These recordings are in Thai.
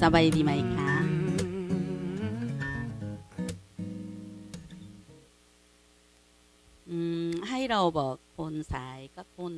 สบายดีไหมคะให้เราบอกคนซ้ายกับคน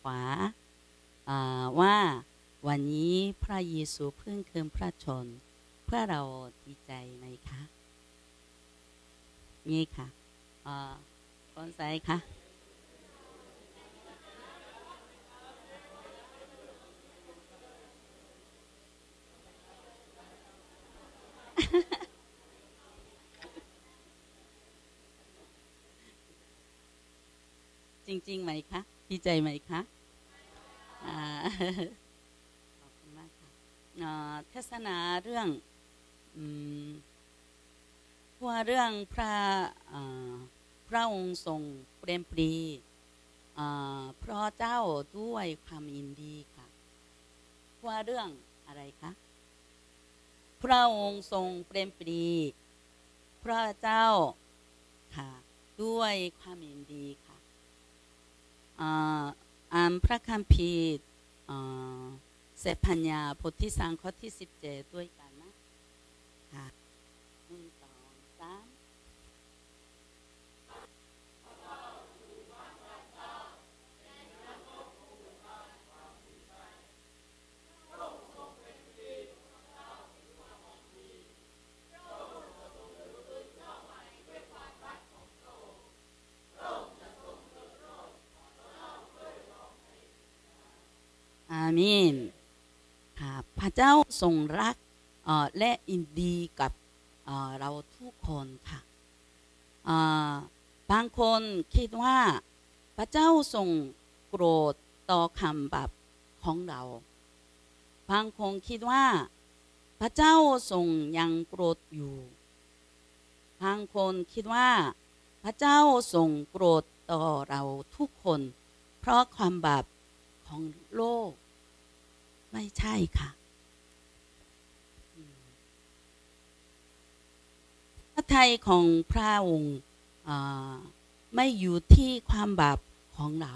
ขวาว่าวันนี้พระเยซูเพิ่งคืนพระชน เพื่อเราดีใจไหมคะ นี่ค่ะคนซ้ายคะ ริง ๆ ไหมคะดีใจไหมคะขอบคุณมากค่ะเทศนาเรื่องอว่าเรื่องพระพระองค์ทรงเปรมปรีเพราะเจ้าด้วยความยินดีค่ะว่าเรื่องอะไรคะพระองค์ทรงเปรมปรีพระเจ้าค่ะด้วยความยินดีค่ะ อ่านพระคัมภีร์เสพัญญาบทที่สามข้อที่สิบเจ็ดด้วยกันนะค่ะหนึ่งสองสามอาเมนค่ะพระเจ้าทรงรักและอินดีกับเราทุกคนค่ะบางคนคิดว่าพระเจ้าทรงโกรธต่อคำบาปของเรา บางคนคิดว่า พระเจ้าทรงยังโกรธอยู่ บางคนคิดว่า พระเจ้าทรงโกรธต่อเราทุกคน เพราะความบาปของโลก ไม่ใช่ค่ะ พระทัยของพระองค์ไม่อยู่ที่ความบาปของเรา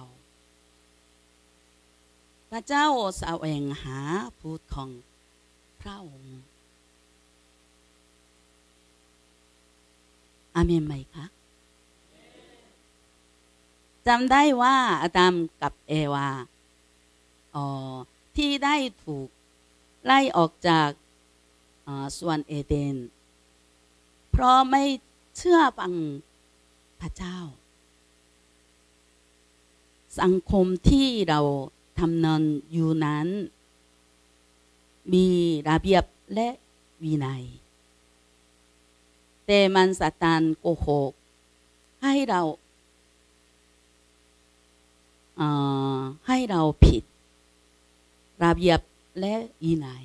พระเจ้าแสวงหาพูดของพระองค์อาเมนไหมคะจำได้ว่าอาดัมกับเอวาอ่อ ที่ได้ถูกไล่ออกจากสวนเอเดน เพราะไม่เชื่อฟังพระเจ้า สังคมที่เราทำนอนอยู่นั้น มีระเบียบและวินัย แต่มันสตานโกหก ให้เราอ่อให้เราผิด ระเบียบและวินัย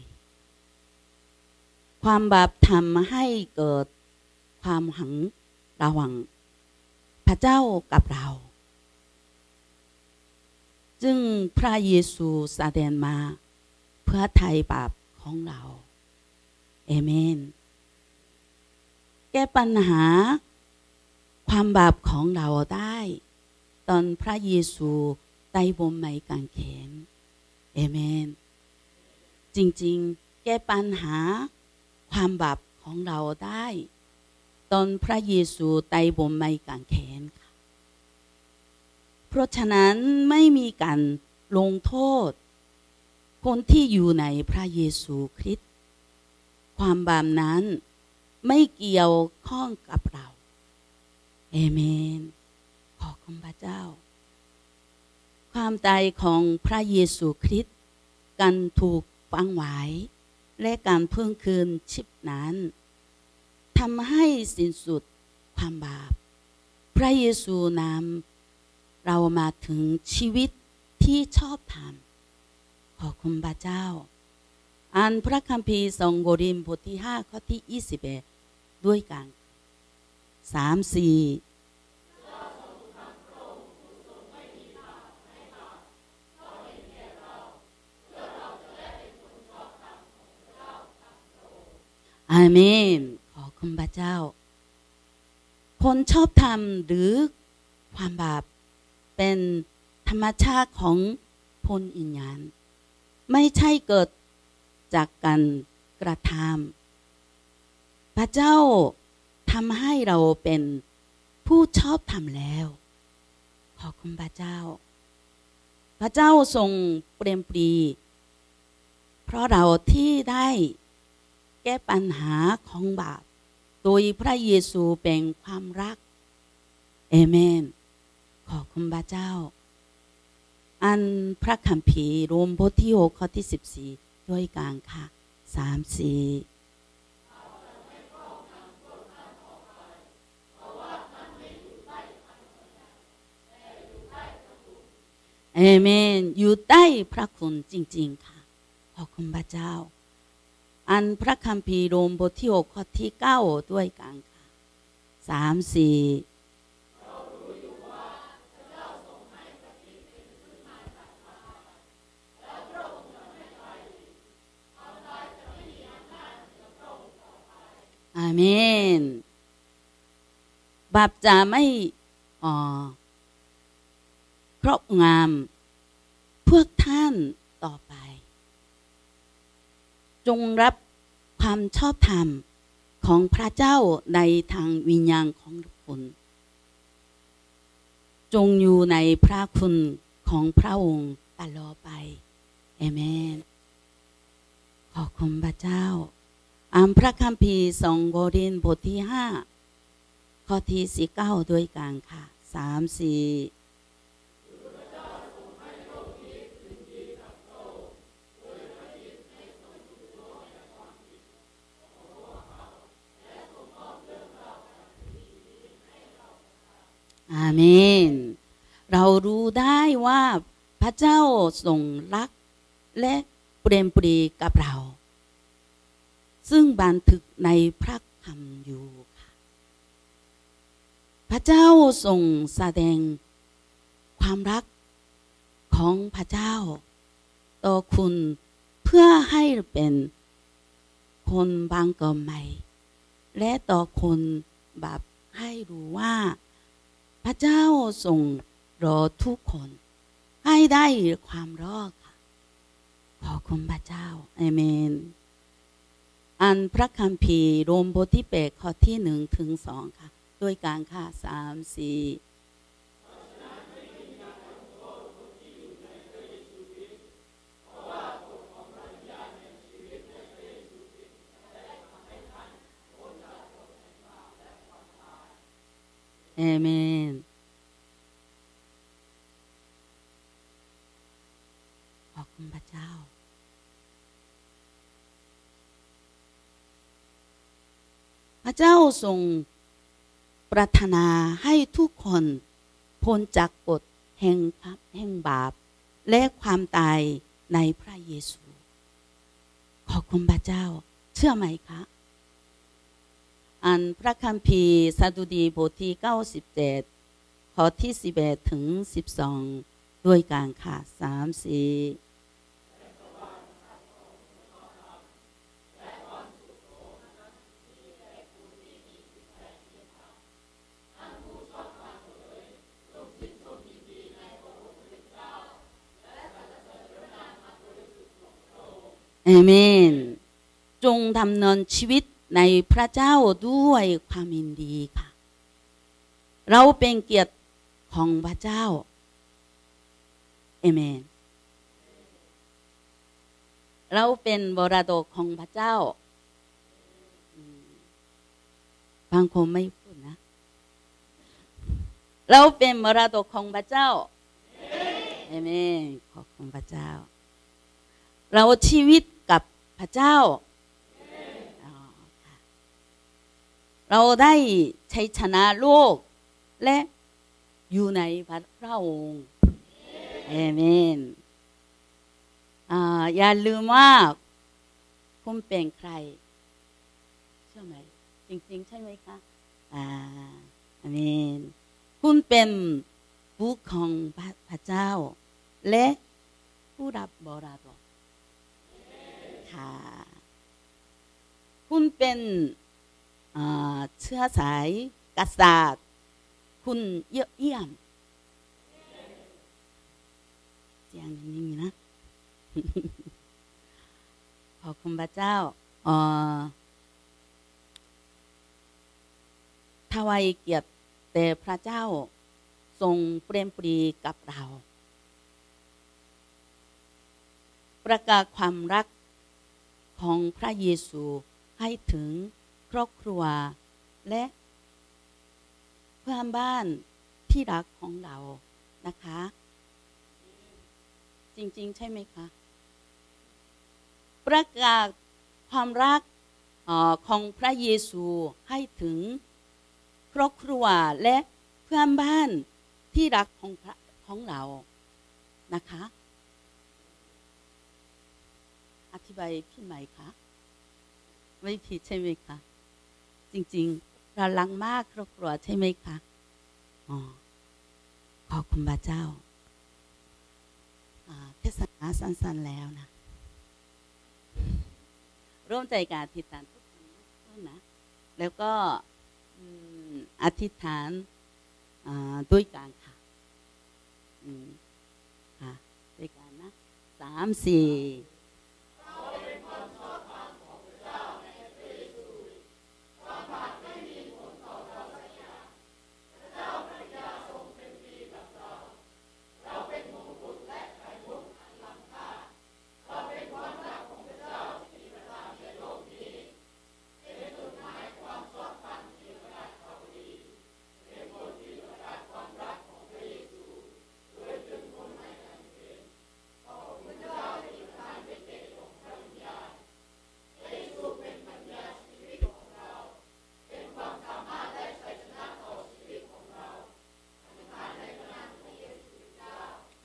ความบาปทำให้เกิดความหังระหว่างพระเจ้ากับเรา จึงพระเยซูแสดงมาเพื่อไถ่บาปของเราเอเมน แก้ปัญหาความบาปของเราได้ ตอนพระเยซูไต่บนไม้กางเขน เอเมน จริงๆ แก้ปัญหาความบาปของเราได้ ตอนพระเยซูไต่บนไม้กางเขนค่ะ เพราะฉะนั้นไม่มีการลงโทษ คนที่อยู่ในพระเยซูคริสต์ความบาปนั้นไม่เกี่ยวข้องกับเราเอเมน ขอบคุณพระเจ้า ความตายของพระเยซูคริสต์ การถูกฟังไหวและการเพิ่งคืนชิปนั้นทำให้สิ้นสุดความบาป พระเยซูนำเรามาถึงชีวิตที่ชอบธรรมขอคุณพระเจ้า อ่านพระคัมภีร์ทรงโกริมบทที่ 5 ข้อที่ 21 ด้วยกัน3 4 อาเมนขอบคุณพระเจ้า คนชอบทำหรือความบาปเป็นธรรมชาติของพลอิญญาณไม่ใช่เกิดจากการกระทำพระเจ้าทำให้เราเป็นผู้ชอบทำแล้ว ขอบคุณพระเจ้า พระเจ้าทรงเปรมปรี เพราะเราที่ได้ แก้ปัญหาของบาป โดยพระเยซูเป็นความรักเอเมน ขอบคุณพระเจ้า อันพระคัมภีร์โรมบทที่หกข้อที่สิบสี่ด้วยกันค่ะสามสี่เอเมน อยู่ใต้พระคุณจริง ๆ ค่ะ ขอบคุณพระเจ้า อันพระคัมภีร์โรมบทที่หกข้อที่เก้าด้วยกันค่ะสามสี่อาเมนบาปจะไม่ครอบงำพวกท่านต่อไป จงรับความชอบธรรมของพระเจ้าในทางวิญญาณของคุณจงอยู่ในพระคุณของพระองค์ตลอดไปเอเมน ขอบคุณพระเจ้า อ่านพระคัมภีร์สองโกรินบทที่ห้าข้อที่สี่เก้าด้วยกันค่ะสามสี่ อาเมน เรารู้ได้ว่าพระเจ้าทรงรักและเปรมปรีกับเรา ซึ่งบันทึกในพระคำอยู่ค่ะพระเจ้าทรงแสดงความรักของพระเจ้า ต่อคุณเพื่อให้เป็นคนบางกิดใหม่ และต่อคนแบบให้รู้ว่า พระเจ้าทรงรอทุกคน ให้ได้ความรอดค่ะ ขอบคุณพระเจ้าอเมน อันพระคัมภีร์โรมบทที่แปดข้อที่หนึ่งถึงสองค่ะ ด้วยการค่ะสามสี่เอเมน ขอบคุณพระเจ้า พระเจ้าทรงปรารถนาให้ทุกคนพ้นจากกฎแห่งแห่งบาป และความตายในพระเยซู ขอบคุณพระเจ้า เชื่อไหมคะ อันพระคัมภีร์สดุดีบทที่ 97ข้อที่ 11 ถึง 12 ด้วยการค่ะ3 4 เอเมน จงดำเนินชีวิตในพระเจ้าด้วยความยินดีค่ะ เราเป็นเกียรติของพระเจ้า เอเมน เราเป็นบรดกของพระเจ้า บางคนไม่พูดนะ เราเป็นมรดกของพระเจ้า เอเมน ขอบคุณพระเจ้า เราชีวิต พระเจ้า เราได้ใช้ชนะโลก และอยู่ในพระองค์เอเมนอ่าย่าลืมว่าคุณเป็นใคร ใช่ไหม จริง ๆ ใช่ไหมคะอ่าอเมนคุณเป็นผู้ของพระเจ้า และผู้รับบรดก ค่ะคุณเป็นเชื้อสายกษัตริย์คุณเยอะเยี่ยมเสียงอย่างนี้นะขอบคุณพระเจ้าอ่อถวายเกียรติแต่พระเจ้าทรงเปรมปรีกับเรา ประกาศความรัก ของพระเยซูให้ถึงครอบครัว และเพื่อนบ้านที่รักของเรานะคะ จริงๆ ใช่ไหมคะ ประกาศความรักออของพระเยซูให้ถึงครอบครัวและเพื่อนบ้านที่รักของของเรานะคะ อ ธิบายพี่ใหม่คะไม่ผิดใช่ไหมคะจริง ๆ เราลังมากครอบครัวใช่ไหมคะอ๋อขอบคุณพระเจ้าอ่าเทศนาสั้นๆแล้วนะ ร่วมใจการอธิษฐานทุกคนนะ แล้วก็อธิษฐานด้วยกันค่ะค่ะด้วยกันนะสามสี่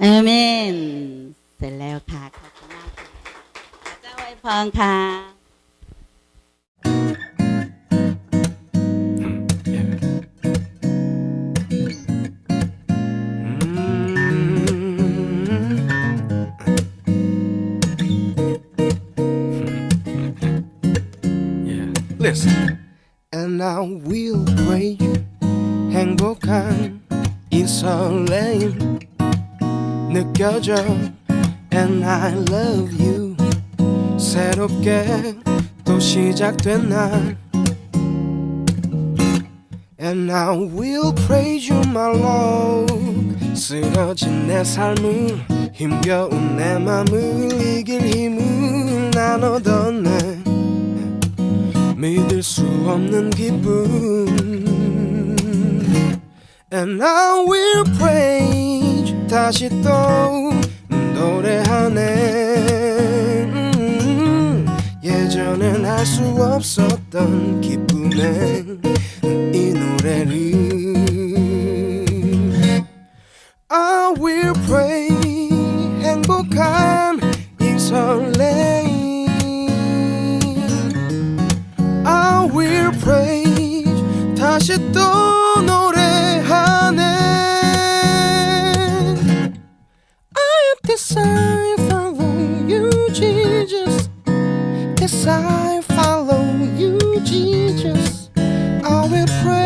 เอเมน เสร็จแล้วค่ะขอบคุณมากค่ะพระเจ้าไว้พรค่ะ 느껴져 And I love you 새롭게 또 시작된 날 And I will praise you my Lord 쓰러진 내 삶을 힘겨운 내 맘을 이길 힘을 나눠뒀네 믿을 수 없는 기쁨 And I will praise 다시 또 노래하네. 음, 예전엔 알 수 없었던 기쁨의 이 노래를. I will pray. 행복한 이 설레임. I will praise. 다시 또 노래 I follow you Jesus. Yes I follow you Jesus. I will pray